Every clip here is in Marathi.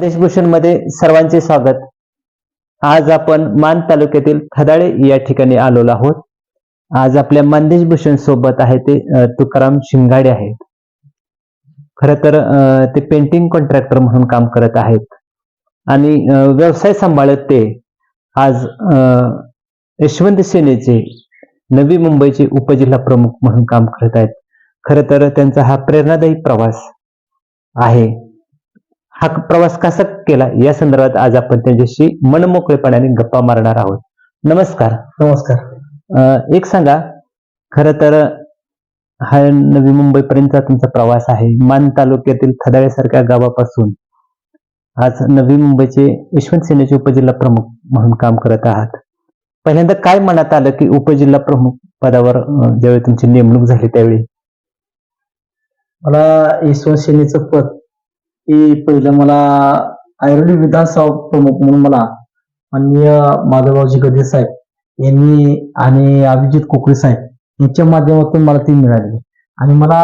देशभूषणमध्ये सर्वांचे स्वागत. आज आपण मान तालुक्यातील खदाळे या ठिकाणी आलेलो आहोत. आज आपल्या मानदेश भूषण सोबत आहे ते तुकाराम शिंगाडे आहेत. खर तर ते पेंटिंग कॉन्ट्रॅक्टर म्हणून काम करत आहेत. आणि व्यवसाय सांभाळत ते आज यशवंत सेनेचे नवी मुंबईचे उपजिल्हा प्रमुख म्हणून काम करत आहेत. खर तर त्यांचा हा प्रेरणादायी प्रवास आहे. हा प्रवास कसा केला? या संदर्भात आज आपण त्यांच्याशी मनमोकळेपणाने गप्पा मारणार आहोत. नमस्कार. नमस्कार. एक सांगा खर तर हा नवी मुंबईपर्यंतचा तुमचा प्रवास आहे. मान तालुक्यातील खदाळ्यासारख्या गावापासून आज नवी मुंबईचे यशवंत सेनेचे उपजिल्हा प्रमुख म्हणून काम करत आहात. पहिल्यांदा काय मनात आलं की उपजिल्हा प्रमुख पदावर ज्यावेळी तुमची नेमणूक झाली त्यावेळी? मला यशवंत सेनेचं पद की पहिलं मला ऐरोली विधानसभा प्रमुख म्हणून मला माननीय माधवरावजी गदे साहेब यांनी आणि अभिजित कोकळे साहेब यांच्या माध्यमातून मला ती मिळाली. आणि मला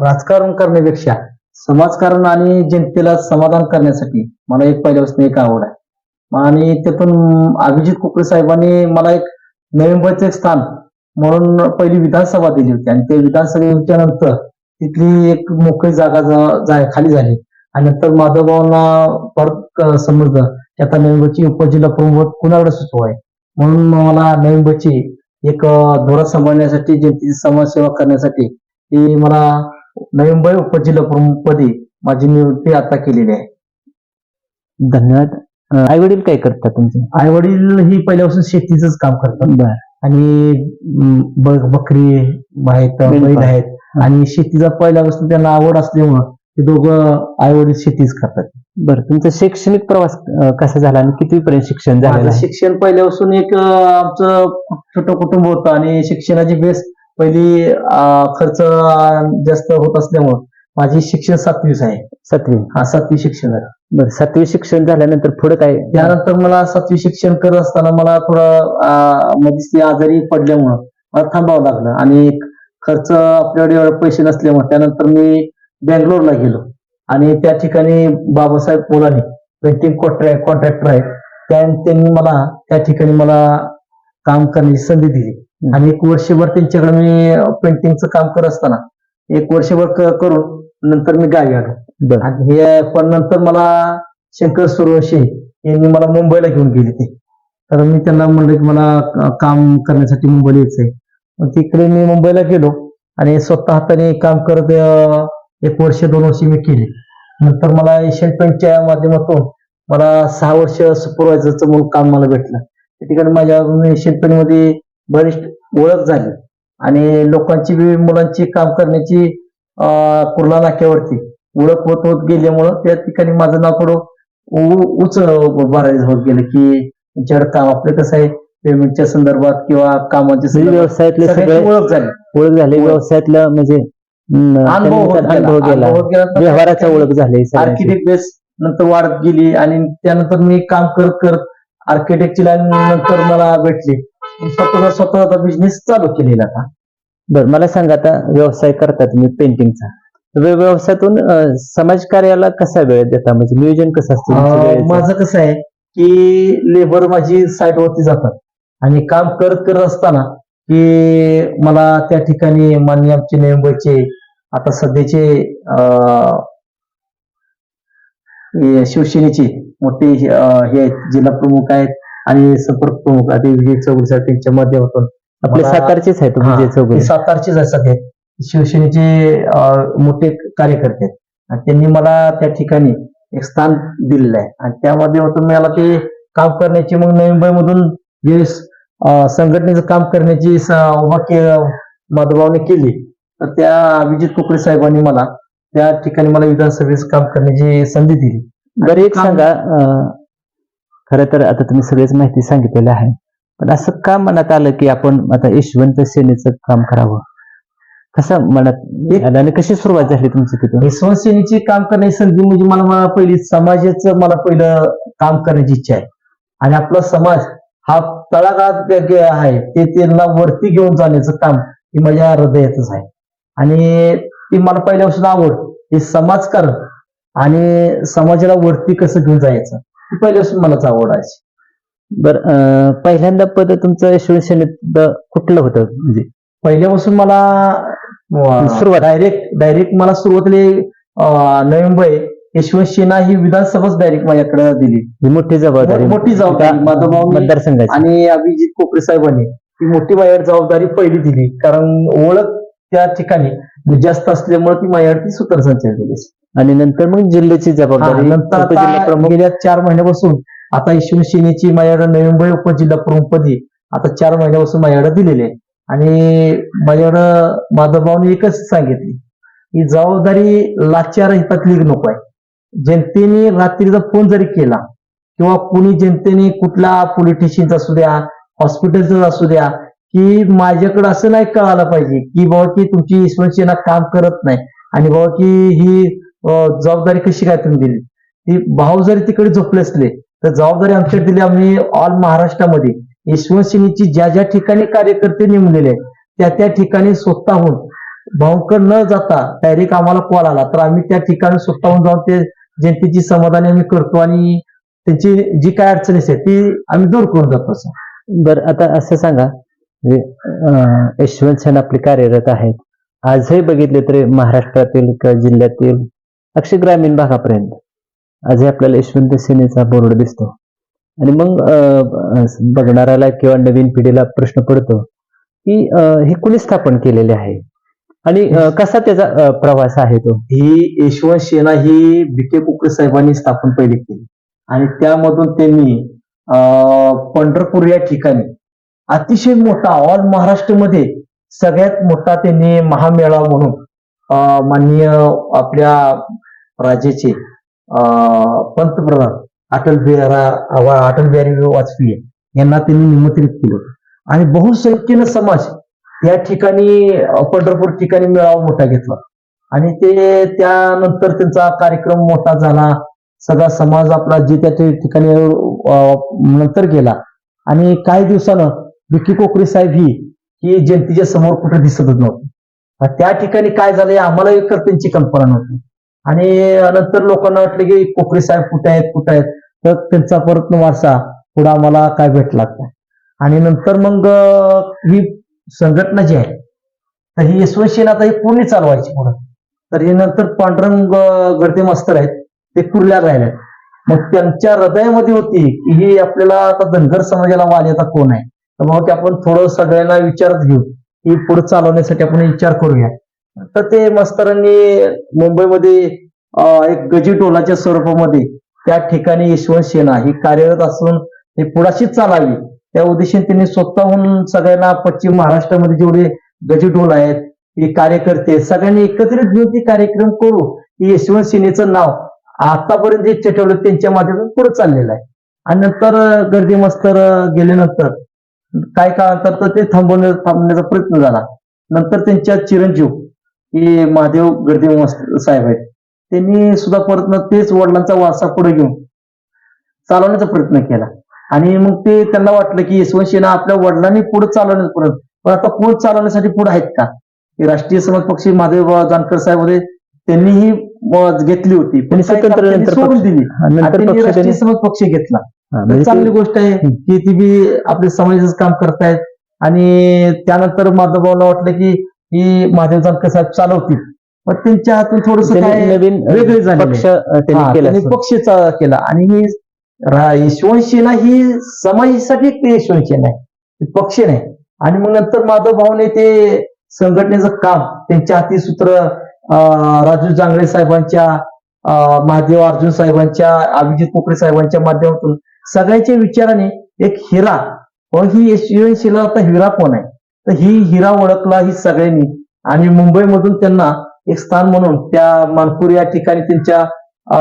राजकारण करण्यापेक्षा समाजकारण आणि जनतेला समाधान करण्यासाठी मला एक पहिल्यापासून एक आवड आहे. आणि त्यातून अभिजित कोकळे साहेबांनी मला एक नोव्हेंबरचे स्थान म्हणून पहिली विधानसभा दिली होती. आणि ते विधानसभेच्या नंतर तिथली एक मोकळी जागा जा- जा- खाली झाली. आणि नंतर माधवभावांना परत समजलं की आता नोव्हेंबरची उपजिल्हा प्रमुख कुणाकडे सुचवाय म्हणून मला नोव्हेंबरची एक अं, धोरण सांभाळण्यासाठी जनतेची समाजसेवा करण्यासाठी ती मला नोव्हेंबर उपजिल्हा प्रमुख पदी माझी नियुक्ती आता केलेली आहे. धन्यवाद. आई वडील काय करतात तुमचे? आई वडील ही पहिल्यापासून शेतीच काम करतात. आणि बकरी आहेत. बैल आहेत. आणि शेतीचा पहिल्यापासून त्यांना आवड असल्यामुळं ते दोघं आई वडील शेतीच करतात. बर तुमचा शैक्षणिक प्रवास अं, कसा झाला आणि किती पर्यंत शिक्षण माझं आहे? शिक्षण पहिल्यापासून एक अं, आमचं छोटं कुटुंब होतं आणि शिक्षणाची बेस पहिली अं, खर्च अं, जास्त होत असल्यामुळं माझी शिक्षण सातवीच आहे. सातवी. हा सातवी शिक्षण आहे. बर सातवी शिक्षण झाल्यानंतर पुढे काय? त्यानंतर मला सातवी शिक्षण करत असताना मला थोडं मध्येच ती आजारी पडल्यामुळं मला थांबावं लागलं आणि खर्च आपल्याकडे एवढे पैसे नसल्यामुळे त्यानंतर मी बेंगलोरला गेलो. आणि त्या ठिकाणी बाबासाहेब पोलानी पेंटिंग कॉन्ट्रॅक्ट कॉन्ट्रॅक्टर आहेत. त्या- त्यांनी मला त्या ठिकाणी मला काम करण्याची संधी दिली. आणि एक वर्षभर त्यांच्याकडे मी पेंटिंगचं काम करत असताना एक वर्षभर करून नंतर मी गावी आलो. आणि हे पण नंतर मला शंकर सुरवशी यांनी मला मुंबईला घेऊन गेले ते. तर मी त्यांना म्हणलं की मला काम करण्यासाठी मुंबईला यायचंय. मग तिकडे मी मुंबईला गेलो आणि स्वतः हाताने काम करत एक वर्ष दोन वर्ष मी केली. नंतर मला एशियन पेंटच्या माध्यमातून मला सहा वर्ष सुपरवायझरचं म्हणून काम मला भेटलं. त्या ठिकाणी माझ्या एशियन पेंटमध्ये बरीच ओळख झाली. आणि लोकांची बी मुलांची काम करण्याची कुर्ला नाक्यावरती ओळख होत होत गेल्यामुळं त्या ठिकाणी माझं नाव थोडं उच बरायच होत गेलं की त्यांच्याकडे काम आपलं कसं आहे? पेमेंटच्या संदर्भात किंवा कामाच्या म्हणजे व्यवसायातले ओळख झाली. ओळख झाली. व्यवसायातलं म्हणजे अनुभव होत त्यानंतर अनुभव गेला. गेला अनुभव होत गेला तर व्यवहाराचा ओळख झाली सगळ्यांची. आर्किटेक्ट बेस नंतर वाढत गेली आणि त्यानंतर मी काम करत करत आर्किटेक्टची लाईन नंतर मला भेटली स्वतःचा स्वतःचा बिझनेस चालू केलेला आता बर मला सांगा आता व्यवसाय करता तुम्ही पेंटिंगचा व्य- व्यवसायातून अं, समाजकार्याला कसा वेळ देता म्हणजे नियोजन कसं असतं तुमचं अं, वेळेचं? माझं कसं आहे की लेबर माझी साईट वरती जातात आणि काम करत करत असताना की मला त्या ठिकाणी मान्य आमचे नेमबरचे आता सध्याचे शिवसेनेचे मोठे हे आहेत जिल्हा प्रमुख आहेत आणि संपर्क प्रमुख आहेत. विजय चौगुले साहेब त्यांच्या माध्यमातून. आपले सातारचेच आहेत विजय चौगुले सातारचेच आहेत सगळे. शिवसेनेचे मोठे कार्यकर्ते आहेत. आणि त्यांनी मला त्या ठिकाणी एक स्थान दिलेलं आहे. आणि त्या माध्यमातून मला ते काम करण्याची मग नवी मुंबईमधून जे अं, संघटनेचं काम करण्याची माधवभावने केली. तर त्या अभिजित कुकडे साहेबांनी मला त्या ठिकाणी मला विधानसभेचं काम करण्याची संधी दिली. बरं एक सांगा खरं तर आता तुम्ही सगळीच माहिती सांगितलेली आहे. पण असं का मनात आलं की आपण आता यशवंत सेनेचं काम करावं? कसं मनात आणि कशी सुरुवात झाली तुमची तिथून? यशवंत सेनेची काम करण्याची संधी म्हणजे मला पहिली समाजाचं मला पहिलं काम करण्याची इच्छा आहे. आणि आपला समाज हा तळागाळात आहे ते त्यांना वरती घेऊन जाण्याचं काम हे माझ्या हृदयातच आहे. आणि ती मला पहिल्यापासून आवड हे समाजकारण आणि समाजाला वरती कसं घेऊन जायचं ही पहिल्यापासून मलाच आवड आहे. बर पहिल्यांदा पद तुमचं यशवंत कुठलं होतं? म्हणजे पहिल्यापासून मला सुरुवात. डायरेक्ट डायरेक्ट मला सुरुवातीला अं, नवी मुंबई यशवंत सिन्हा ही विधानसभाच डायरेक्ट माझ्याकडे दिली. ही मोठी जबाबदारी. मोठी जबाबदारी. मतदारसंघाची. आणि अभिजित कोपरे साहेबांनी ही मोठी माझ्यावर जबाबदारी पहिली दिली. कारण ओळख त्या ठिकाणी जास्त असल्यामुळे ती माझ्यावरती सूत्रसंचार दिली आणि नंतर मग जिल्ह्याची जबाबदारी. नंतर गेल्या चार महिन्यापासून आता यशवंत सेनेची माझ्याकडे नवी मुंबई उपजिल्हा प्रमुखपदी आता चार महिन्यापासून माझ्याकडे दिलेली आहे. आणि माझ्याकडं माधवभाऊने एकच सांगितली. ही जबाबदारी लाचार हितातली नको आहे. जनतेने रात्रीचा फोन जरी केला किंवा कुणी जनतेने कुठला पॉलिटिशियनचा असू द्या हॉस्पिटलचा असू द्या की माझ्याकडे असं नाही कळायला पाहिजे की बाबा की तुमची यशवंत सेना काम करत नाही आणि बाबा की ही जबाबदारी कशी काय तुम्ही दिली? ती भाऊ जरी तिकडे झोपले असले तर जबाबदारी आमच्याकडे दिली आम्ही ऑल महाराष्ट्रामध्ये यशवंत ज्या ज्या ठिकाणी कार्यकर्ते नेमलेले आहेत त्या त्या ठिकाणी स्वतःहून भाऊकर न जाता डायरेक्ट आम्हाला कॉल आला तर आम्ही त्या ठिकाणी स्वतःहून जाऊन ते जनतेची समाधानी आम्ही करतो आणि त्यांची जी काय अडचणी आहे ती आम्ही दूर करून जातो असं. बर आता असं सांगा म्हणजे, यशवंत सेन आपले कार्यरत आहेत. आजही बघितले तरी महाराष्ट्रातील किंवा जिल्ह्यातील अक्षय ग्रामीण भागापर्यंत आजही आपल्याला यशवंत सेनेचा बोर्ड दिसतो. आणि मग अं, बघणाऱ्याला किंवा नवीन पिढीला प्रश्न पडतो की हे कुणी स्थापन केलेले आहे? आणि कसा त्याचा प्रवास आहे तो? ही यशवंत सेना ही बिके कुकडे साहेबांनी स्थापन पहिली केली. आणि त्यामधून त्यांनी अं, पंढरपूर या ठिकाणी अतिशय मोठा ऑल महाराष्ट्रामध्ये सगळ्यात मोठा त्यांनी महामेळावा म्हणून अं, माननीय आपल्या राज्याचे अं, पंतप्रधान अटल बिहारा अटल बिहारी वाजपेयी यांना त्यांनी निमंत्रित केलं. आणि बहुसंख्येनं समाज या ठिकाणी पंढरपूर ठिकाणी मेळावा मोठा घेतला. आणि ते त्यानंतर त्यांचा कार्यक्रम मोठा झाला. सगळा समाज आपला जे त्या त्या ठिकाणी नंतर गेला. आणि काही दिवसानं विकी कोकरे साहेब ही ही जनतेच्या समोर कुठे दिसतच नव्हती. त्या ठिकाणी काय झालं आम्हाला एक त्यांची कल्पना नव्हती. आणि नंतर लोकांना वाटलं की कोकरे साहेब कुठे आहेत कुठे आहेत? तर त्यांचा परत वारसा पुढे आम्हाला काय भेटला आणि नंतर मग ही संघटना जी आहे तर ही यशवंत सेना आता ही पूर्ण चालवायची पुढे. तर हे नंतर पांडुरंग अं, गर्दे मास्तर आहेत ते कुर्ल्या राहिले. मग त्यांच्या हृदयामध्ये होती की ही आपल्याला आता धनगर समाजाला वाल्याचा कोण आहे? तर मग आपण थोडं सगळ्यांना विचारत घेऊ. ही पुढे चालवण्यासाठी आपण विचार करूया. तर ते मास्तरांनी मुंबईमध्ये एक एक गजीटोलाच्या स्वरूपामध्ये त्या ठिकाणी यशवंत सेना ही कार्यरत असून ही पुढाशीच चालावी. त्या उद्देशाने त्यांनी स्वतःहून सगळ्यांना पश्चिम महाराष्ट्रामध्ये जेवढे गजीटोल आहेत हे कार्यकर्ते सगळ्यांनी एकत्रित घेऊन ते कार्यक्रम करू. की यशवंत सेनेचं नाव आतापर्यंत जे चटवलं त्यांच्या माध्यमातून पुढे चाललेलं आहे. आणि नंतर गर्दी मस्तर गेल्यानंतर काय काळानंतर तर ते थांबवण्या थांबण्याचा प्रयत्न झाला. नंतर त्यांच्या चिरंजीव हे महादेव गर्दी मस्त साहेब आहेत. त्यांनी सुद्धा परत तेच वडिलांचा वारसा पुढे घेऊन चालवण्याचा प्रयत्न केला. आणि मग ते त्यांना वाटलं की यशवंत सेना आपल्या वडिलांनी पुढे चालवण्याचा प्रयत्न पण आता कोण चालवण्यासाठी पुढे आहेत का? राष्ट्रीय समाज पक्षी महादेव जानकर साहेब होते त्यांनीही घेतली होती. पण सोडून दिली. राष्ट्रीय समाज पक्ष घेतला. म्हणजे चांगली गोष्ट आहे की ती बी आपल्या समाजाचं काम करतायत. आणि त्यानंतर माधवभाऊला वाटलं की ही महादेव जानकर साहेब चालवतील. पण त्यांच्या हातून थोडस नवीन वेगळे झालेले. पक्ष केला आणि ही रा- यशवंत ही समाजासाठी एक यशवंत आहे पक्ष नाही. आणि मग नंतर माधव भाऊने ते संघटनेचं काम त्यांच्या हाती सूत्र राजू जांगळे साहेबांच्या महादेव अर्जुन साहेबांच्या अभिजित पोखरे साहेबांच्या माध्यमातून सगळ्यांच्या विचाराने एक हिरा व ही यशवंत आता हिरा कोण आहे? तर ही हिरा ओळखला ही सगळ्यांनी. आणि मुंबईमधून त्यांना एक स्थान म्हणून त्या मानपूर या ठिकाणी त्यांच्या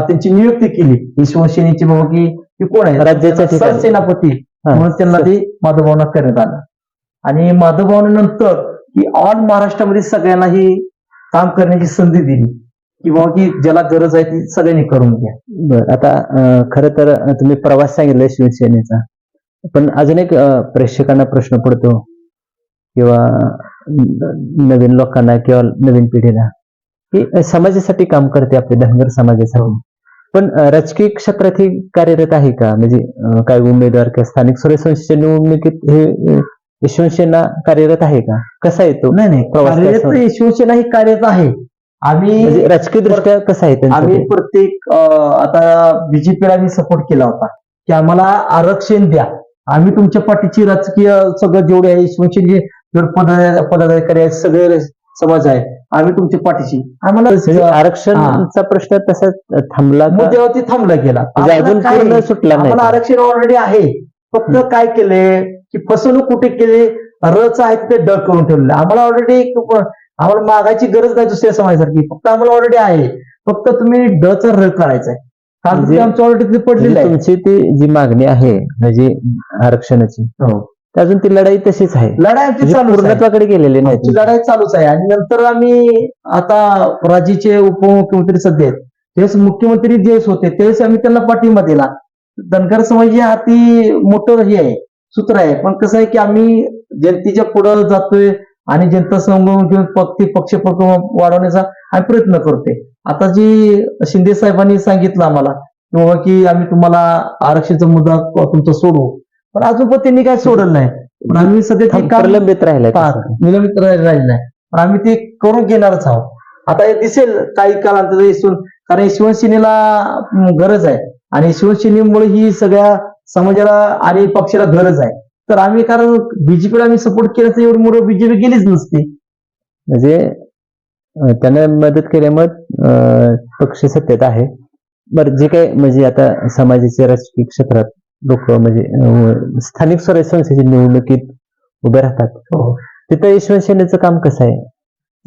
त्यांची नियुक्ती केली. यशवंत सेनेची बाबा की ती कोण आहे? राज्याच्या ठिकाणी. सरसेनापती. हा, म्हणून त्यांना. ते माधवभावना करण्यात आलं. आणि माधवभावना नंतर ही ऑल महाराष्ट्रामध्ये सगळ्यांना ही काम करण्याची संधी दिली. की बाबा की ज्याला गरज आहे ती सगळ्यांनी करून घ्या. बर आता अं, खरं तर अं, तुम्ही प्रवास सांगितला शिवसेनेचा. पण अजून एक अं, प्रेक्षकांना प्रश्न पडतो. किंवा न- नवीन लोकांना किंवा नवीन पिढीला. की समाजासाठी काम करते आपले धनगर समाजासाठी. पण राजकीय क्षेत्रात हे कार्यरत आहे का? म्हणजे काय उमेदवार किंवा स्थानिक स्वराज्य संस्थेच्या निवडणुकीत हे यशवंत कार्यरत आहे का? कसा आहे तो? नाही नाही. कार्यरत ही कार्यरत आहे. आम्ही म्हणजे राजकीय दृष्ट्या कसं आहे आम्ही? प्रत्येक अं, आता बीजेपीला आम्ही सपोर्ट केला होता की आम्हाला आरक्षण द्या. आम्ही तुमच्या पाठीची राजकीय सगळं जेवढे आहे शिवसेने जेवढे पद पदाधिकारी आहेत सगळे समाज आहे. आम्ही तुमच्या पाठीची आम्हाला म्हणजे आरक्षणचा प्रश्न तसाच थांबला? मुद्द्यावरती थांबला गेला. म्हणजे अजून पूर्ण सुटला नाही? आरक्षण ऑलरेडी आहे. फक्त काय केले? की फसवणूक कुठे केली? रच आहे ते ड करून ठेवले. आम्हाला ऑलरेडी आम्हाला मागायची गरज नाही दुसऱ्या समाजासारखी. फक्त आम्हाला ऑलरेडी आहे. फक्त तुम्ही ड चा र करायचा आहे. कारण म्हणजे- आमचं ऑलरेडी पडलेलं आहे. तुमची ती जी मागणी आहे म्हणजे आरक्षणाची हो. अजून ती लढाई तशीच आहे. लढाई आमची म्हणजे पूर्णत्वाकडे गेलेली नाही लढाई चालूच आहे. आणि नंतर आम्ही आता राज्याचे उपमुख्यमंत्री सध्या आहेत. तेच मुख्यमंत्री ज्यावेळेस होते त्यावेळेस आम्ही त्यांना पाठिंबा दिला. धनगर समाज हे हाती मोठं हे आहे सूत्र आहे. पण कसं आहे की आम्ही जनतेच्या पुढं जातोय आणि जनता घेऊन पक्ष पक्ष वाढवण्याचा आम्ही प्रयत्न करतोय. आता जी शिंदे साहेबांनी सांगितलं आम्हाला की बाबा की आम्ही तुम्हाला आरक्षणाचा मुद्दा तुमचा सोडू. पण अजून पण त्यांनी काय सोडलं नाही. पण आम्ही सध्या ते काम प्रलंबित राहिलाय. निलंबित राहिलं नाही पण आम्ही ते करून घेणारच आहोत. आता हे दिसेल काही कालांतर यशवंत कारण यशवंत सेनेला अं, गरज आहे. आणि यशवंत सेनेमुळे ही सगळ्या समाजाला आणि पक्षाला गरज आहे. तर आम्ही कारण बीजेपीला आम्ही सपोर्ट केलं तर एवढी मोठं बीजेपी गेलीच नसती. म्हणजे अं, त्यांना मदत केल्यामुळे अं, पक्ष सत्तेत आहे. बरं जे काही म्हणजे आता समाजाच्या राजकीय क्षेत्रात लोक म्हणजे स्थानिक स्वराज्य संस्थेच्या निवडणुकीत उभे राहतात. तिथं यशवंत सेनेचं काम कसं आहे?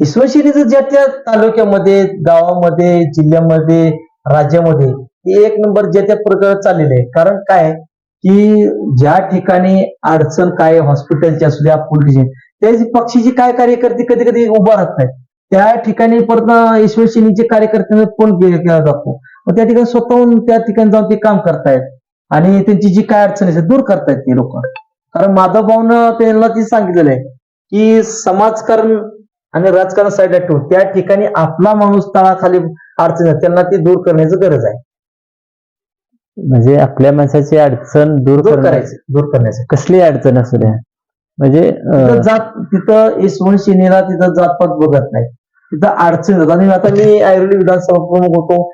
यशवंत सेनेचं ज्या त्या तालुक्यामध्ये गावामध्ये जिल्ह्यामध्ये राज्यामध्ये हे एक नंबर ज्या त्या प्रकारात चाललेलं आहे. कारण काय? की ज्या ठिकाणी अडचण काय हॉस्पिटलची असू द्या पोलीस त्याची पक्षीची काय कार्यकर्ते कधी कधी उभा राहत नाहीत. त्या ठिकाणी परत यशवंत सेनेचे कार्यकर्त्यांना फोन केला जातो. मग त्या ठिकाणी स्वतःहून त्या ठिकाणी जाऊन ते काम करतायत. आणि त्यांची जी काय अडचण आहे दूर करतायत ते लोक. कारण माधव भाऊनं त्यांना ती सांगितलेलं आहे की समाजकारण आणि राजकारण साईडला ठेवून त्या ठिकाणी आपला माणूस तळाखाली अडचण त्यांना ती दूर करण्याची गरज आहे. म्हणजे आपल्या माणसाची अडचण दूर करण्याची. करायची दूर करण्यासाठी कसली अडचण असू द्या? म्हणजे जात तिथं यशवंत शिनेला तिथं जातपात बघत नाही तिथं अडचण आणि आता मी ऐरोली विधानसभा प्रमुख होतो.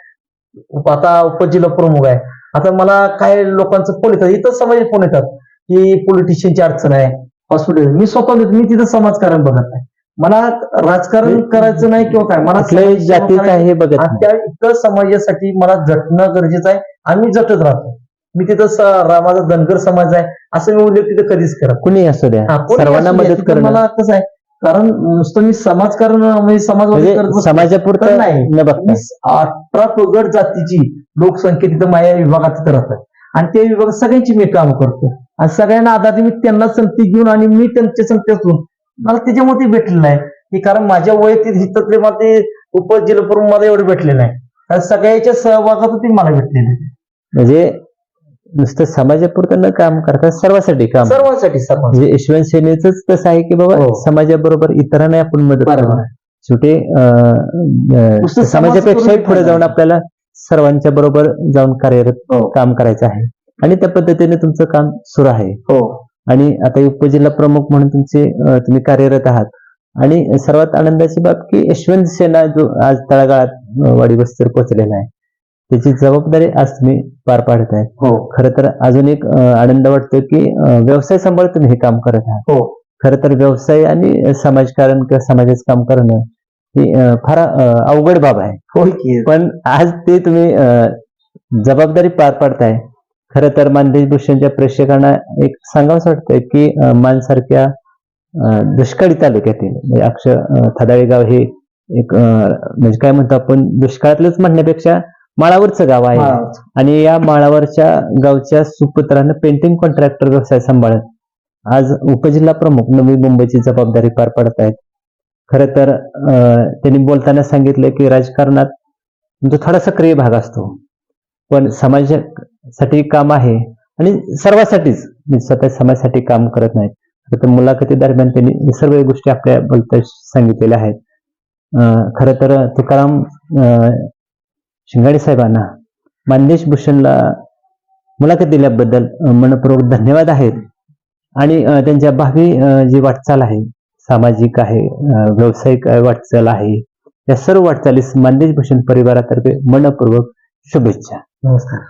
आता उपजिल्हा प्रमुख आहे. आता मला काय लोकांचं फोन येतात इथं समाज फोन येतात की पोलिटिशियनची अडचण आहे हॉस्पिटल मी स्वतः मी तिथं समाजकारण बघत नाही. मला राजकारण करायचं नाही किंवा काय मला समाज करायची. आहे हे बघत. त्या इतर समाजासाठी मला झटणं गरजेचं आहे. आम्ही झटत राहतो. मी तिथं माझा धनगर समाज आहे. असं मी उल्लेख तिथं कधीच करत कुणी असू द्या. सर्वांना मदत करणं. मला कसं आहे कारण नुसतं मी समाजकारण म्हणजे समाजवादी म्हणजे. समाजापुरतं नाही. अठरा पगड जातीची लोकसंख्या तिथं माझ्या विभागात तिथं राहतात आणि त्या विभागात सगळ्यांची मी काम करतो. आणि सगळ्यांना आधार मी त्यांना संगती घेऊन आणि मी त्यांच्या संगतीतून मला त्याच्यामध्ये भेटलेलं आहे की कारण माझ्या वैयक्तिक हितातले मला ते उपजिल्हा मला एवढे भेटले नाही. कारण सगळ्याच्या सहभागातून ते मला भेटलेले आहे. म्हणजे नुसतं समाजापुरतं न काम करता सर्वांसाठी काम. सर्वांसाठी सर्वांसाठी. म्हणजे यशवंत सेनेच तसं आहे की बाबा हो. समाजाबरोबर इतरांना आपण मदत शेवटी समाजापेक्षाही पुढे जाऊन नाही. आपल्याला सर्वांच्या बरोबर जाऊन कार्यरत हो. काम करायचं आहे. आणि त्या पद्धतीने तुमचं काम सुरू आहे. हो. आणि आता उपजिल्हा प्रमुख म्हणून तुमचे अं, तुम्ही कार्यरत आहात. आणि सर्वात आनंदाची बाब की यशवंत सेना जो आज तळागाळात अं, वाडी वस्तीवर पोहोचलेला आहे. त्याची जबाबदारी आज तुम्ही पार पाडत आहेत हो. खरं तर अजून एक अं, आनंद वाटतो की अं, व्यवसाय सांभाळ तुम्ही हे काम करत आहात. हो. खरं तर व्यवसाय आणि समाजकारण किंवा समाजाचं काम करणं ही फार अवघड बाब आहे. की. पण आज ते तुम्ही जबाबदारी पार पाडताय. खरं तर मानदेश भूषणच्या प्रेक्षकांना एक सांगावंसं वाटतंय की मानसारख्या दुष्काळी तालुक्यातील म्हणजे अक्षर अं, थदाळी गाव हे एक म्हणजे काय म्हणतो आपण दुष्काळातलंच म्हणण्यापेक्षा माळावरचं गाव आहे. हा. आणि या माळावरच्या गावच्या सुपुत्रानं पेंटिंग कॉन्ट्रॅक्टर व्यवसाय सांभाळत. आज उपजिल्हा प्रमुख नवी मुंबईची जबाबदारी पार पडत आहेत खरं तर अं, त्यांनी बोलताना सांगितलं की राजकारणात तुमचा थोडा सक्रिय भाग असतो. पण समाजासाठी काम आहे आणि सर्वांसाठीच म्हणजे स्वतः समाजासाठी काम करत नाहीत. खरं तर मुलाखती दरम्यान त्यांनी सर्व गोष्टी आपल्या बोलता सांगितलेल्या आहेत. अं, खरं तर तुकाराम अं, शिंगाडे साहेबांना मानदेश भूषणला मुलाखत दिल्याबद्दल मनपूर्वक धन्यवाद आहेत. आणि त्यांच्या भावी जी वाटचाल आहे सामाजिक आहे व्यावसायिक वाटचाल आहे. या सर्व वाटचालीस मानदेश भूषण परिवारातर्फे मनपूर्वक शुभेच्छा. नमस्कार.